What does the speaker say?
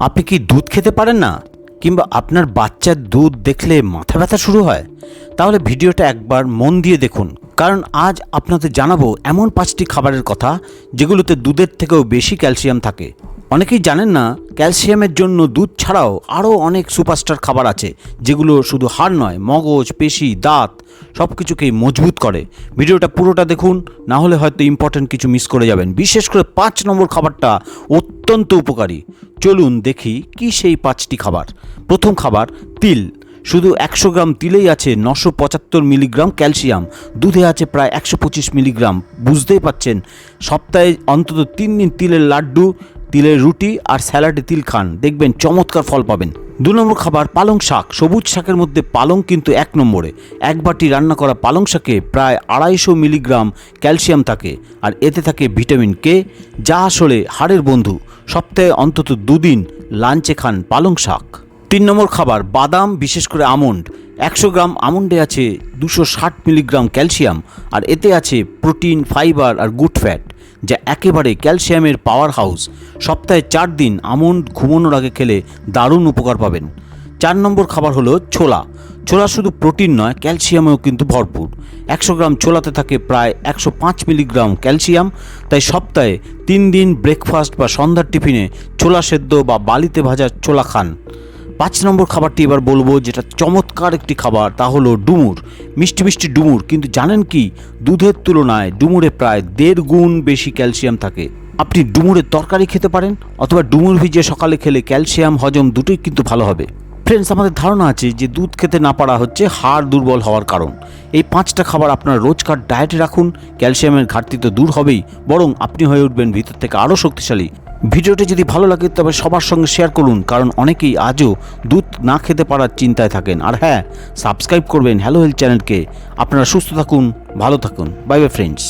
আপনি কি দুধ খেতে পারেন না? কিংবা আপনার বাচ্চার দুধ দেখলে মাথা ব্যথা শুরু হয়? তাহলে ভিডিওটা একবার মন দিয়ে দেখুন। কারণ আজ আপনাদের জানাব এমন পাঁচটি খাবারের কথা যেগুলোতে দুধের থেকেও বেশি ক্যালসিয়াম থাকে। অনেকেই জানেন না, ক্যালসিয়ামের জন্য দুধ ছাড়াও আরও অনেক সুপারস্টার খাবার আছে, যেগুলো শুধু হাড় নয়, মগজ, পেশি, দাঁত সব কিছুকেই মজবুত করে। ভিডিওটা পুরোটা দেখুন, না হলে হয়তো ইম্পর্টেন্ট কিছু মিস করে যাবেন। বিশেষ করে পাঁচ নম্বর খাবারটা অত্যন্ত উপকারী। চলুন দেখি কি সেই পাঁচটি খাবার। প্রথম খাবার, তিল। শুধু একশো গ্রাম তিলেই আছে নশো পঁচাত্তর মিলিগ্রাম ক্যালসিয়াম। দুধে আছে প্রায় একশো পঁচিশ মিলিগ্রাম। বুঝতেই পাচ্ছেন, সপ্তাহে অন্তত তিন দিন তিলের লাড্ডু তিলের রুটি আর স্যালাডে তিল খান। দেখবেন চমৎকার ফল পাবেন। দু নম্বর খাবার পালং শাক। সবুজ শাকের মধ্যে পালং কিন্তু এক নম্বরে। এক বাটি রান্না করা পালং শাকে প্রায় আড়াইশো মিলিগ্রাম ক্যালসিয়াম থাকে আর এতে থাকে ভিটামিন কে, যা আসলে হাড়ের বন্ধু। সপ্তাহে অন্তত দুদিন লাঞ্চে খান পালং শাক। তিন নম্বর খাবার, বাদাম, বিশেষ করে আমন্ড। একশো গ্রাম আমন্ডে আছে দুশো ষাট মিলিগ্রাম ক্যালসিয়াম আর এতে আছে প্রোটিন, ফাইবার আর গুড ফ্যাট। যা একেবারে ক্যালসিয়ামের পাওয়ার হাউস সপ্তাহে চার দিন আমন্ড ঘুমানোর আগে খেলে দারুণ উপকার পাবেন। চার নম্বর খাবার হলো ছোলা। ছোলা শুধু প্রোটিন নয়, ক্যালসিয়ামেও কিন্তু ভরপুর। একশো গ্রাম ছোলাতে থাকে প্রায় একশো পাঁচ মিলিগ্রাম ক্যালসিয়াম। তাই সপ্তাহে তিন দিন ব্রেকফাস্ট বা সন্ধ্যার টিফিনে ছোলা সেদ্ধ বা বালিতে ভাজা ছোলা খান। পাঁচ নম্বর খাবারটি এবার বলব যেটা চমৎকার একটি খাবার, তা হলো ডুমুর, মিষ্টি মিষ্টি ডুমুর। কিন্তু জানেন কি? দুধের তুলনায় ডুমুরে প্রায় দেড় গুণ বেশি ক্যালসিয়াম থাকে। আপনি ডুমুরের তরকারি খেতে পারেন অথবা ডুমুর ভিজিয়ে সকালে খেলে ক্যালসিয়াম হজম দুটোই কিন্তু ভালো হবে। ফ্রেন্ডস আমাদের ধারণা আছে যে দুধ খেতে না পারা হচ্ছে হাড় দুর্বল হওয়ার কারণ। এই পাঁচটা খাবার আপনার রোজকার ডায়েটে রাখুন, ক্যালসিয়ামের ঘাটতি তো দূর হবেই, বরং আপনি হয়ে উঠবেন ভিতর থেকে আরও শক্তিশালী। ভিডিওটি যদি ভালো লাগে, তবে সবার সঙ্গে শেয়ার করুন, কারণ অনেকেই আজও দুধ না খেতে পারার চিন্তায় থাকেন। আর হ্যাঁ সাবস্ক্রাইব করবেন হ্যালো হেলথ চ্যানেলকে আপনারা সুস্থ থাকুন, ভালো থাকুন। Bye bye friends